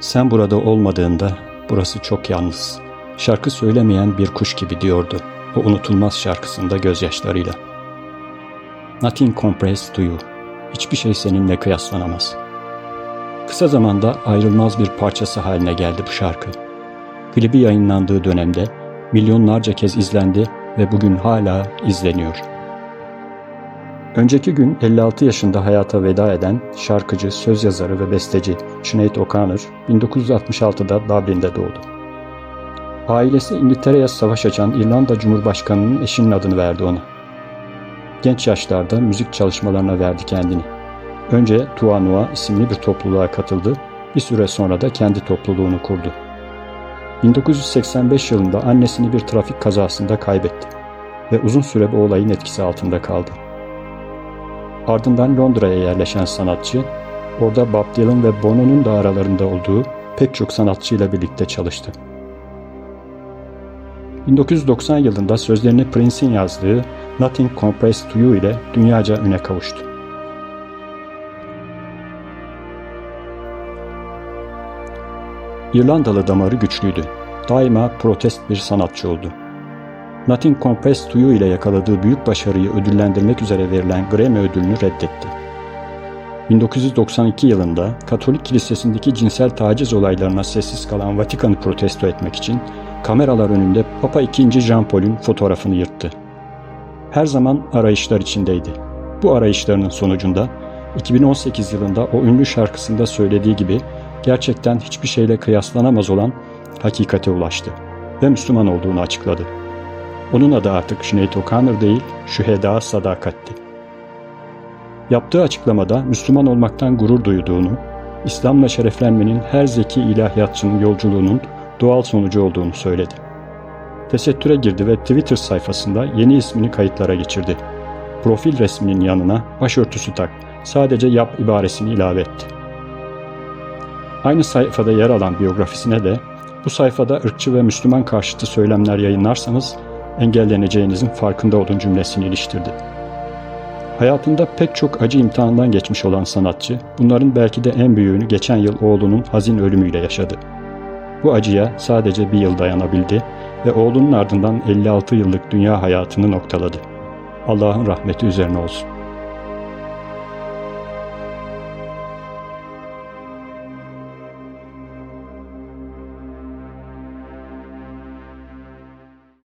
Sen burada olmadığında burası çok yalnız. Şarkı söylemeyen bir kuş gibi diyordu. O unutulmaz şarkısında gözyaşlarıyla. Nothing compares to you. Hiçbir şey seninle kıyaslanamaz. Kısa zamanda ayrılmaz bir parçası haline geldi bu şarkı. Klibi yayınlandığı dönemde milyonlarca kez izlendi ve bugün hala izleniyor. Önceki gün 56 yaşında hayata veda eden şarkıcı, söz yazarı ve besteci Sinead O'Connor 1966'da Dublin'de doğdu. Ailesi İngiltere'ye savaş açan İrlanda Cumhurbaşkanı'nın eşinin adını verdi ona. Genç yaşlarda müzik çalışmalarına verdi kendini. Önce Tuanua isimli bir topluluğa katıldı, bir süre sonra da kendi topluluğunu kurdu. 1985 yılında annesini bir trafik kazasında kaybetti ve uzun süre bu olayın etkisi altında kaldı. Ardından Londra'ya yerleşen sanatçı, orada Bob Dylan ve Bono'nun da aralarında olduğu pek çok sanatçıyla birlikte çalıştı. 1990 yılında sözlerini Prince'in yazdığı Nothing Compares to You ile dünyaca üne kavuştu. İrlandalı damarı güçlüydü. Daima protest bir sanatçı oldu. Nothing Compares to You ile yakaladığı büyük başarıyı ödüllendirmek üzere verilen Grammy ödülünü reddetti. 1992 yılında Katolik Kilisesi'ndeki cinsel taciz olaylarına sessiz kalan Vatikan'ı protesto etmek için kameralar önünde Papa II. Jean Paul'ün fotoğrafını yırttı. Her zaman arayışlar içindeydi. Bu arayışlarının sonucunda 2018 yılında o ünlü şarkısında söylediği gibi gerçekten hiçbir şeyle kıyaslanamaz olan hakikate ulaştı ve Müslüman olduğunu açıkladı. Onun adı artık Sinead O'Connor değil, Şüheda Sadakat'ti. Yaptığı açıklamada Müslüman olmaktan gurur duyduğunu, İslam'la şereflenmenin her zeki ilahiyatçının yolculuğunun doğal sonucu olduğunu söyledi. Tesettüre girdi ve Twitter sayfasında yeni ismini kayıtlara geçirdi. Profil resminin yanına başörtüsü tak, sadece yap ibaresini ilave etti. Aynı sayfada yer alan biyografisine de bu sayfada ırkçı ve Müslüman karşıtı söylemler yayınlarsanız engelleneceğinizin farkında olun cümlesini iliştirdi. Hayatında pek çok acı imtihandan geçmiş olan sanatçı, bunların belki de en büyüğünü geçen yıl oğlunun hazin ölümüyle yaşadı. Bu acıya sadece bir yıl dayanabildi ve oğlunun ardından 56 yıllık dünya hayatını noktaladı. Allah'ın rahmeti üzerine olsun.